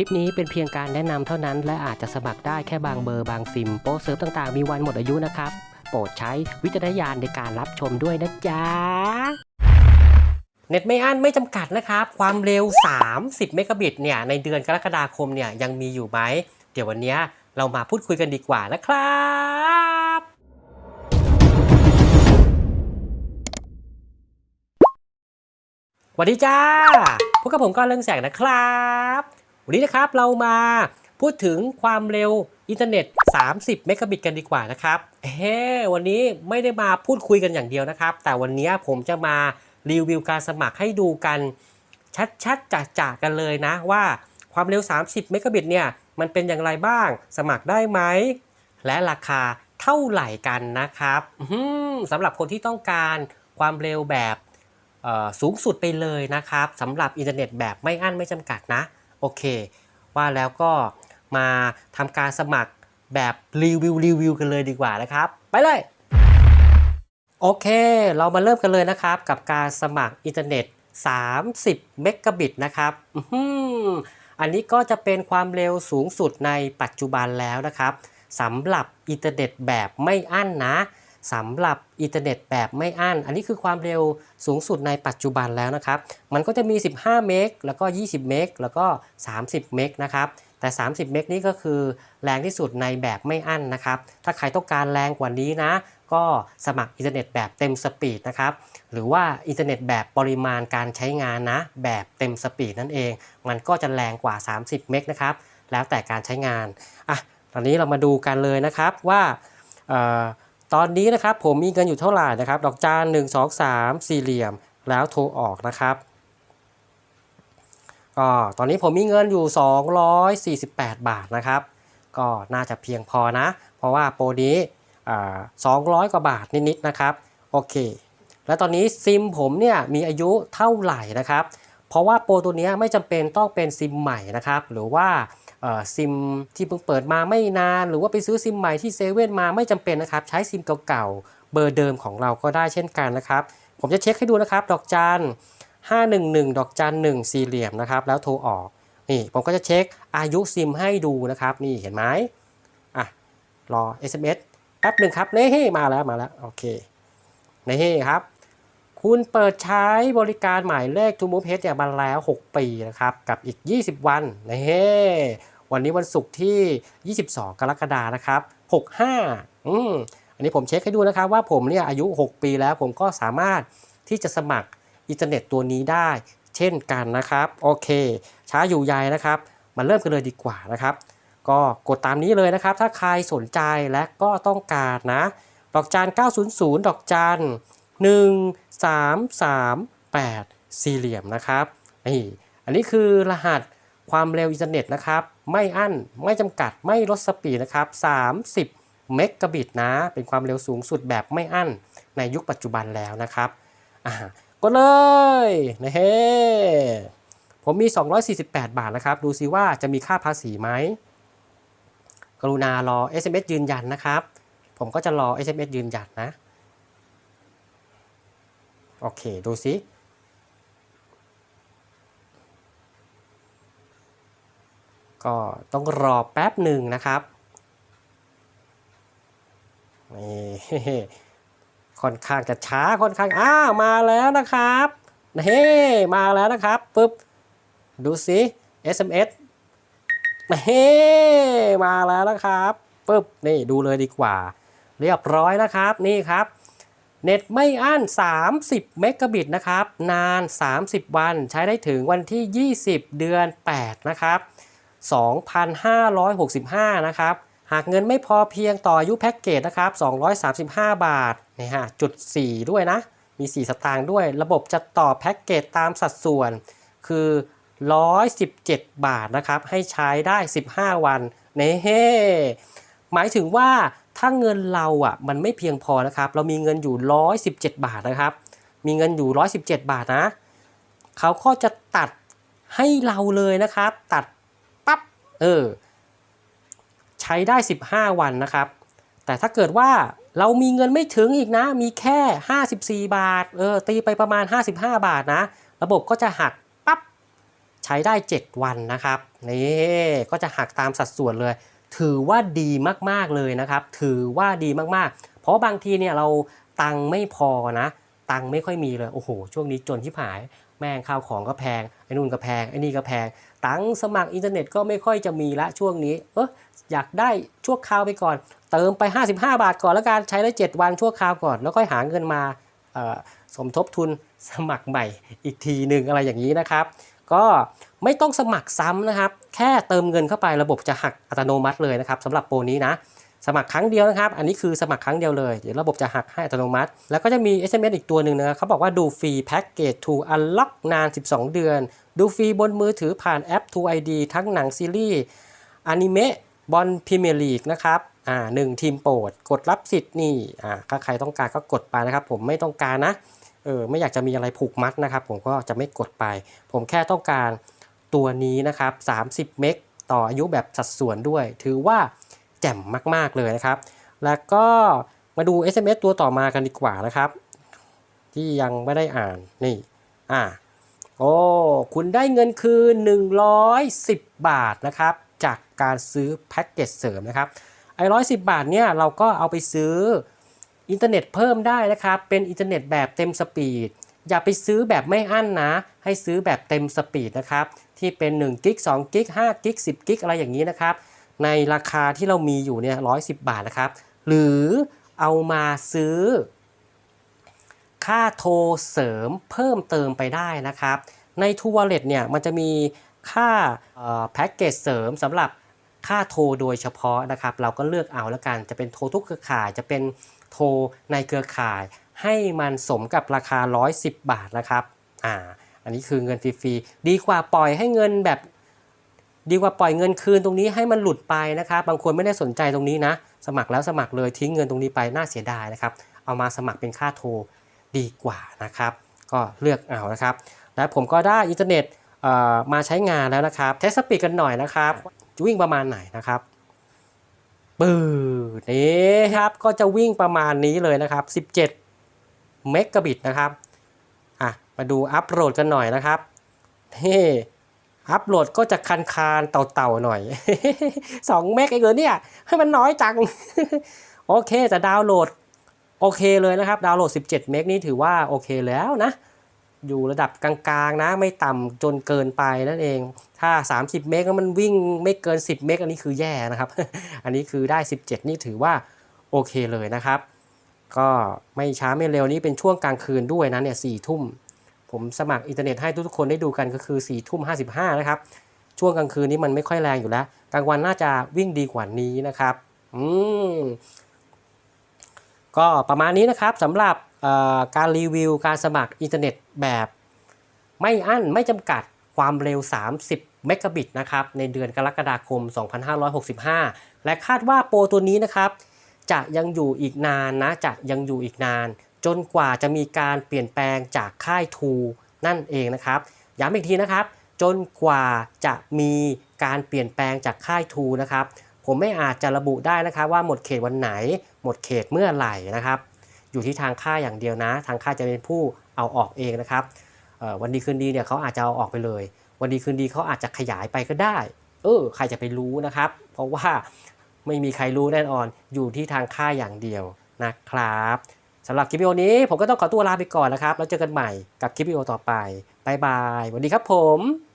คลิปนี้เป็นเพียงการแนะนำเท่านั้น และอาจจะสมัครได้แค่บางเบอร์บางซิม โปรเซิร์ฟต่างๆ มีวันหมดอายุนะครับ โปรดใช้วิจารณญาณในการรับชมด้วยนะจ๊ะ เน็ตไม่อั้นไม่จำกัดนะครับ ความเร็ว 30 เมกะบิตเนี่ยในเดือนกรกฎาคมเนี่ยยังมีอยู่ไหม เดี๋ยววันนี้เรามาพูดคุยกันดีกว่านะครับสวัสดีจ้าพวกกับผมก้อนเรื่องแสงนะครับ วันนี้นะครับเรามาพูดถึงความเร็วอินเทอร์เน็ต 30 เมกะบิตกันดีกว่านะครับเฮ้วันนี้ไม่ได้มาพูดคุยกันอย่างเดียวนะครับ แต่วันนี้ผมจะมารีวิวการสมัครให้ดูกัน ชัดๆจ่าๆกันเลยนะว่าความเร็ว 30 เมกะบิตเนี่ยมันเป็นอย่างไรบ้าง สมัครได้ไหม และราคาเท่าไหร่กันนะครับสำหรับคนที่ต้องการความเร็วแบบสูงสุดไปเลยนะครับสำหรับอินเทอร์เน็ตแบบไม่อั้นไม่จำกัดนะ โอเค ว่าแล้วก็มาทำการสมัครแบบรีวิวรีวิวกันเลยดีกว่านะครับ ไปเลย โอเค เรามาเริ่มกันเลยนะครับ กับการสมัครอินเทอร์เน็ต 30 เมกะบิตนะครับอื้มอันนี้ก็จะเป็นความเร็วสูงสุดในปัจจุบันแล้วนะครับสำหรับอินเทอร์เน็ตแบบไม่อั้นนะ สำหรับอินเทอร์เน็ตแบบไม่อั้น อันนี้คือความเร็วสูงสุดในปัจจุบันแล้วนะครับ มันก็จะมี 15 เมก แล้วก็ 20 เมก แล้วก็ 30 เมกนะครับ แต่ 30 เมกนี่ก็คือแรงที่สุดในแบบไม่อั้นนะครับ ถ้าใครต้องการแรงกว่านี้นะ ก็สมัครอินเทอร์เน็ตแบบเต็มสปีดนะครับ หรือว่าอินเทอร์เน็ตแบบปริมาณการใช้งานนะ แบบเต็มสปีดนั่นเอง มันก็จะแรงกว่า 30 เมกนะครับ แล้วแต่การใช้งาน อะ ตอนนี้เรามาดูกันเลยนะครับว่า ตอนนี้นะครับผมมีเงินอยู่เท่าไหร่นะครับ ดอกจาน1 2 3 สี่เหลี่ยม แล้วโทรออกนะครับก็ตอนนี้ผมมีเงินอยู่ 248 บาทนะครับ ก็น่าจะเพียงพอนะ เพราะว่าโปรนี้อ่า200 กว่าบาทนิดๆนะครับ โอเค แล้วตอนนี้ซิมผมเนี่ยมีอายุเท่าไหร่นะครับ เพราะว่าโปรตัวนี้ไม่จำเป็นต้องเป็นซิมใหม่นะครับ หรือว่า ซิมที่เพิ่งเปิดมาไม่นาน หรือว่าไปซื้อซิมใหม่ที่เซเว่นมาไม่จำเป็นนะครับ ใช้ซิมเก่าๆเบอร์เดิมของเราก็ได้เช่นกันนะครับ ผมจะเช็คให้ดูนะครับ ดอกจัน511 ดอกจัน1สี่เหลี่ยมนะครับ แล้วโทรออก นี่ผมก็จะเช็คอายุซิมให้ดูนะครับ นี่เห็นไหมอะรอ SMS แป๊บหนึ่งครับเน่มาแล้วมาแล้วโอเคเน่ครับ คุณเปิดใช้บริการหมายเลข To Move H เนี่ยมาแล้ว 6 ปีนะครับ กับอีก 20 วันนี่วันนี้วันศุกร์ที่ 22 กรกฎานะครับ 65 อืมอันนี้ผมเช็คให้ดูนะครับว่าผมเนี่ยอายุ 6 ปีแล้วผมก็สามารถที่จะสมัครอินเทอร์เน็ตตัวนี้ได้ เช่นกันนะครับ โอเค ช้าอยู่ใยนะครับ มาเริ่มกันเลยดีกว่านะครับ ก็กดตามนี้เลยนะครับ ถ้าใครสนใจและก็ต้องการนะ ดอกจาน900 ดอกจาน 1 3 3 8 สี่เหลี่ยมนะครับนี่อันนี้คือรหัสความเร็วอินเทอร์เน็ตนะครับ ไม่อั้นไม่จำกัดไม่ลดสปีดนะครับ30เมกะบิตนะ เป็นความเร็วสูงสุดแบบไม่อั้นในยุคปัจจุบันแล้วนะครับอ่ากดเลยนะเฮ้ผมมี 248 บาทนะครับ ดูซิว่าจะมีค่าภาษีไหม กรุณารอ SMS ยืนยันนะครับ ผมก็จะรอ SMS ยืนยันนะ โอเค ดูซิก็ต้องรอแป๊บหนึ่งนะครับนี่ค่อนข้างจะช้าค่อนข้างอ้ามาแล้วนะครับเฮ้มาแล้วนะครับปุ๊บดูซิ SMS เฮ้มาแล้วนะครับปุ๊บนี่ดูเลยดีกว่า เรียบร้อยนะครับนี่ครับ เน็ตไม่อั้น 30 เมกะบิตนะครับ นาน 30 วัน ใช้ได้ถึงวันที่ 20 เดือน 8 นะครับ 2,565 นะครับ หากเงินไม่พอเพียงต่ออายุแพ็กเกจนะครับ 235 บาทนี่ฮะจุด 4 ด้วยนะ มี 4 สตางค์ด้วย ระบบจะต่อแพ็กเกจตามสัดส่วน คือ 117 บาทนะครับ ให้ใช้ได้ 15 วันเน่หมายถึงว่า ถ้าเงินเราอะมันไม่เพียงพอนะครับ เรามีเงินอยู่ 117 บาทนะครับ มีเงินอยู่ 117 บาทนะ เขาก็จะตัดให้เราเลยนะครับ ตัดปั๊บ เออ ใช้ได้ 15 วันนะครับ แต่ถ้าเกิดว่าเรามีเงินไม่ถึงอีกนะ มีแค่ 54 บาท เออ ตีไปประมาณ 55 บาทนะ ระบบก็จะหักปั๊บ ใช้ได้ 7 วันนะครับ นี่ ก็จะหักตามสัดส่วนเลย ถือว่าดีมากๆเลยนะครับ ถือว่าดีมากๆ เพราะบางทีเนี่ยเราตังค์ไม่พอนะ ตังค์ไม่ค่อยมีเลยโอ้โหช่วงนี้จนที่ผาย แม่งข้าวของก็แพงไอ้นู่นก็แพงไอ้นี่ก็แพง ตังค์สมัครอินเทอร์เน็ตก็ไม่ค่อยจะมีละช่วงนี้ เอออยากได้ชั่วคราวไปก่อน เติมไป 55 บาทก่อนแล้วกันใช้ได้7วันชั่วคราวก่อน แล้วค่อยหาเงินมาสมทบทุนสมัครใหม่อีกทีหนึ่งอะไรอย่างนี้นะครับ ก็ไม่ต้องสมัครซ้ำนะครับ แค่เติมเงินเข้าไประบบจะหักอัตโนมัติเลยนะครับสำหรับโปรนี้นะ สมัครครั้งเดียวนะครับ อันนี้คือสมัครครั้งเดียวเลย เดี๋ยวระบบจะหักให้อัตโนมัติ แล้วก็จะมี SMS อีกตัวหนึ่งนะครับเขาบอกว่าดูฟรีแพ็กเกจ to unlock นาน 12 เดือน ดูฟรีบนมือถือผ่านแอป to ID ทั้งหนังซีรีส์อนิเมะบอลพรีเมียร์ลีกนะครับอ่าหนึ่งทีมโปรด กดรับสิทธิ์นี่อ่าถ้าใครต้องการก็กดไปนะครับ ผมไม่ต้องการนะ เออไม่อยากจะมีอะไรผูกมัดนะครับ ผมก็จะไม่กดไป ผมแค่ต้องการตัวนี้นะครับ 30 เมกต่ออายุแบบสัดส่วนด้วย ถือว่าแจ่มมาก ๆ เลยนะครับ แล้วก็มาดู SMS ตัวต่อมากันดีกว่านะครับ ที่ยังไม่ได้อ่านนี่อ่าโอ้คุณได้เงินคืน 110 บาทนะครับ จากการซื้อแพ็กเกจเสริมนะครับไอ้ร้อยสิบาทเนี่ยเราก็เอาไปซื้อ อินเทอร์เน็ตเพิ่มได้นะครับ เป็นอินเทอร์เน็ตแบบเต็มสปีด อย่าไปซื้อแบบไม่อั้นนะ ให้ซื้อแบบเต็มสปีดนะครับ ที่เป็น1กิก2กิก5กิก10กิกอะไรอย่างนี้นะครับ ในราคาที่เรามีอยู่เนี่ย110บาทนะครับ หรือเอามาซื้อ ค่าโทรเสริมเพิ่มเติมไปได้นะครับ ใน t ู Wallet เนี่ยมันจะมีค่าแพ็กเกจเสริมสำหรับค่าโทรโดยเฉพาะนะครับ เราก็เลือกเอาแล้วกัน จะเป็นโทรทุกเครือข่าย จะเป็น โทรในเครือข่าย ให้มันสมกับราคา 110 บาทนะครับอ่าอันนี้คือเงินฟรีๆดีกว่าปล่อยให้เงินแบบ ดีกว่าปล่อยเงินคืนตรงนี้ให้มันหลุดไปนะครับ บางคนไม่ได้สนใจตรงนี้นะ สมัครแล้วสมัครเลยทิ้งเงินตรงนี้ไปน่าเสียดายนะครับ เอามาสมัครเป็นค่าโทรดีกว่านะครับ ก็เลือกเอานะครับ และผมก็ได้อินเทอร์เน็ตมาใช้งานแล้วนะครับเทสสปีดกันหน่อยนะครับจะวิ่งประมาณไหนนะครับ ปื้นี่ครับก็จะวิ่งประมาณนี้เลยนะครับ 17 เมกะบิตนะครับอะมาดูอัปโหลดกันหน่อยนะครับนี่อัปโหลดก็จะคันคานเต่าๆหน่อย 2 เมกเองเหรอเนี่ยให้มันน้อยจัง โอเคแต่ดาวน์โหลดโอเคเลยนะครับ ดาวน์โหลด 17 เมกนี่ถือว่าโอเคแล้วนะ อยู่ระดับกลางๆนะไม่ต่ำจนเกินไปนั่นเอง ถ้า 30 เมกแล้วมันวิ่งไม่เกิน 10 เมกอันนี้คือแย่นะครับ อันนี้คือได้ 17 นี่ถือว่าโอเคเลยนะครับ ก็ไม่ช้าไม่เร็วนี่เป็นช่วงกลางคืนด้วยนะเนี่ยสี่ทุ่ม ผมสมัครอินเทอร์เน็ตให้ทุกๆคนได้ดูกันก็คือ4ี่ทุ่มห้นะครับ ช่วงกลางคืนนี้มันไม่ค่อยแรงอยู่แล้ว กลางวันน่าจะวิ่งดีกว่านี้นะครับ อืม ก็ประมาณนี้นะครับสำหรับการรีวิวการสมัครอินเทอร์เน็ตแบบไม่อั้นไม่จำกัดความเร็ว 30 เมกะบิตนะครับในเดือนกรกฎาคม 2565 และคาดว่าโปรตัวนี้นะครับจะยังอยู่อีกนานนะจะยังอยู่อีกนาน จนกว่าจะมีการเปลี่ยนแปลงจากค่ายทูนั่นเองนะครับย้ำอีกทีนะครับ จนกว่าจะมีการเปลี่ยนแปลงจากค่ายทูนะครับ ผมไม่อาจจะระบุได้นะครับว่าหมดเขตวันไหน หมดเขตเมื่อไหร่นะครับ อยู่ที่ทางค่าอย่างเดียวนะ ทางค่าจะเป็นผู้เอาออกเองนะครับวันดีคืนดีเนี่ยเขาอาจจะเอาออกไปเลย วันดีคืนดีเขาอาจจะขยายไปก็ได้ เออใครจะไปรู้นะครับ เพราะว่าไม่มีใครรู้แน่นอน อยู่ที่ทางค่าอย่างเดียวนะครับสำหรับคลิปวิดีโอนี้ผมก็ต้องขอตัวลาไปก่อนนะครับ แล้วเจอกันใหม่กับคลิปวิดีโอต่อไปบายบายสวัสดีครับผม